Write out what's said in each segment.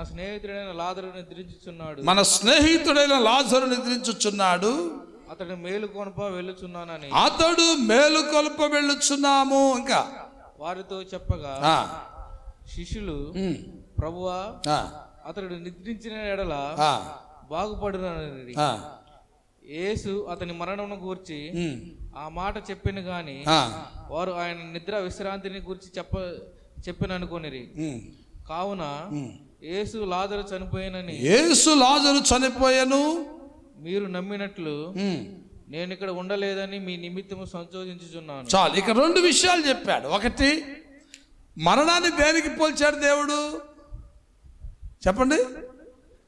స్నేహితుడైన లాదరు నిద్రించుచున్నాడు. మన స్నేహితుడైన లాజరు నిద్రించుచున్నాడు. అతడు మేలు కొనప వెళ్ళుచున్నానని. అతడు మేలుకొల్ప వెళ్ళుచున్నాము ఇంకా. వారితో చెప్పగా శిష్యులు ప్రభువా అతడు నిద్రించిన ఎడల బాగుపడునని. యేసు అతని మరణమును గూర్చి ఆ మాట చెప్పిన గాని వారు ఆయన నిద్ర విశ్రాంతిని గురించి చెప్ప చెప్పిననుకొనిరి. ఉమ్, కావున. యేసు లాజరు చనిపోయినని. యేసు లాజరు చనిపోయాను. మీరు నమ్మినట్లు నేను ఇక్కడ ఉండలేదని మీ నిమిత్తము సంచోదించుచున్నాను చాలు ఇక రెండు విషయాలు చెప్పాడు. ఒకటి మరణాన్ని దేనికి పోల్చాడు దేవుడు? చెప్పండి.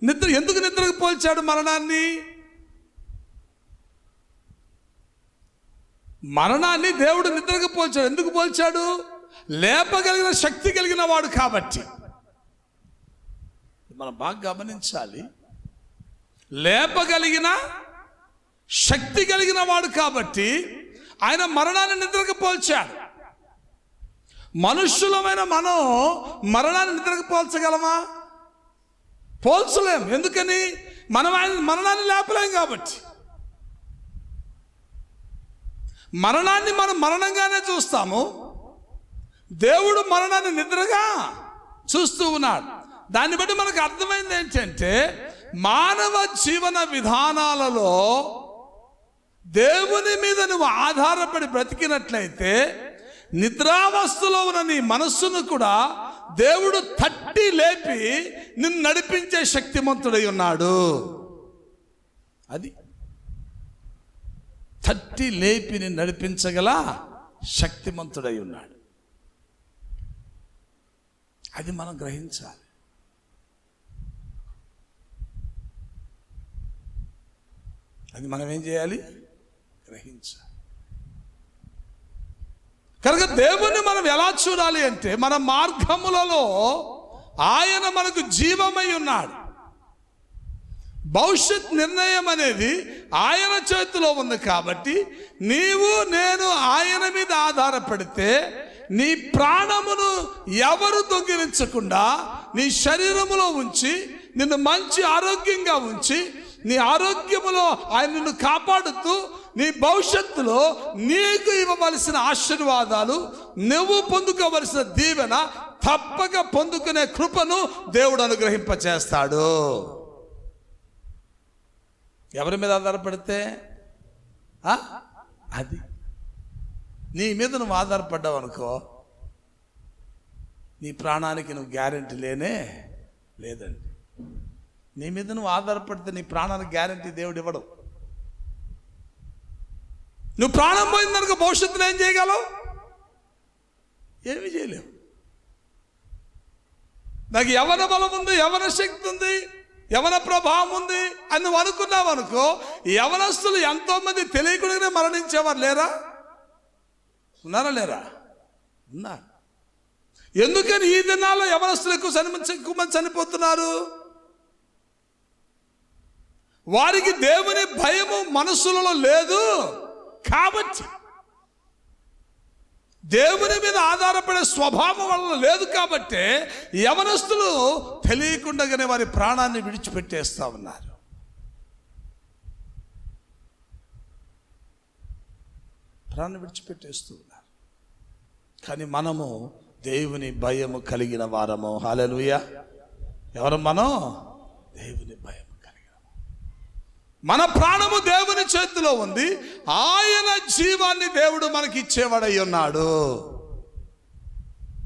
నిద్ర ఎందుకు నిద్రకు పోల్చాడు మరణాన్ని? మరణాన్ని దేవుడు నిద్రకు పోల్చాడు. ఎందుకు పోల్చాడు? లేపగలిగిన శక్తి కలిగిన వాడు కాబట్టి. మనం బాగా గమనించాలి. లేపగలిగిన శక్తి కలిగిన వాడు కాబట్టి ఆయన మరణాన్ని నిద్రకు పోల్చాడు. మనుష్యులమైన మనం మరణాన్ని నిద్రకు పోల్చగలమా? పోల్చలేం. ఎందుకని? మనం ఆయన మరణాన్ని లేపలేం కాబట్టి. మరణాన్ని మనం మరణంగానే చూస్తాము. దేవుడు మరణాన్ని నిద్రగా చూస్తూ ఉన్నాడు. దాన్ని బట్టి మనకు అర్థమైంది ఏంటంటే మానవ జీవన విధానాలలో దేవుని మీద నువ్వు ఆధారపడి బ్రతికినట్లయితే నిద్రావస్థలో ఉన్న నీ మనస్సును కూడా దేవుడు తట్టి లేపి నిన్ను నడిపించే శక్తిమంతుడై ఉన్నాడు. అది తట్టి లేపి నిన్ను నడిపించగల శక్తిమంతుడై ఉన్నాడు. అది మనం గ్రహించాలి. అది మనం ఏం చేయాలి? గ్రహించాలి. కనుక దేవుణ్ణి మనం ఎలా చూడాలి అంటే మన మార్గములలో ఆయన మనకు జీవమై ఉన్నాడు. భవిష్యత్ నిర్ణయం అనేది ఆయన చేతిలో ఉంది కాబట్టి నీవు నేను ఆయన మీద ఆధారపడితే నీ ప్రాణమును ఎవరు దొంగిలించకుండా నీ శరీరములో ఉంచి నిన్ను మంచి ఆరోగ్యంగా ఉంచి నీ ఆరోగ్యములో ఆయన నిన్ను కాపాడుతూ నీ భవిష్యత్తులో నీకు ఇవ్వవలసిన ఆశీర్వాదాలు నువ్వు పొందుకోవలసిన దీవెన తప్పక పొందుకునే కృపను దేవుడు అనుగ్రహింపచేస్తాడు. ఎవరి మీద ఆధారపడితే? అది. నీ మీద నువ్వు ఆధారపడ్డావు అనుకో నీ ప్రాణానికి నువ్వు గ్యారెంటీ లేనే లేదండి. నీ మీద నువ్వు ఆధారపడితే నీ ప్రాణానికి గ్యారెంటీ దేవుడు ఇవ్వడు. నువ్వు ప్రాణం పోయిందనుకో భవిష్యత్తులో ఏం చేయగలవు? ఏమి చేయలేవు. నాకు యవన బలం ఉంది యవన శక్తి ఉంది యవన ప్రభావం ఉంది అని నువ్వు అనుకున్నావు అనుకో యవనస్తులు ఎంతోమంది తెలియకుండానే మరణించేవారు లేరా? ఉన్నారా లేరా? ఉన్నారు. ఎందుకని ఈ దినాల్లో యవనస్తులు ఎక్కువ చని ఎక్కువ మంది చనిపోతున్నారు? వారికి దేవుని భయము మనసులలో లేదు కాబట్టి దేవుని మీద ఆధారపడే స్వభావం వల్ల లేదు కాబట్టి యవనస్తులు తెలియకుండానే వారి ప్రాణాన్ని విడిచిపెట్టేస్తా ఉన్నారు. ప్రాణం విడిచిపెట్టేస్తూ ఉన్నారు. కానీ మనము దేవుని భయము కలిగిన వారము. హాలలుయ ఎవరు మనం? దేవుని భయం మన ప్రాణము దేవుని చేతిలో ఉంది. ఆయన జీవాన్ని దేవుడు మనకి ఇచ్చేవాడై ఉన్నాడు.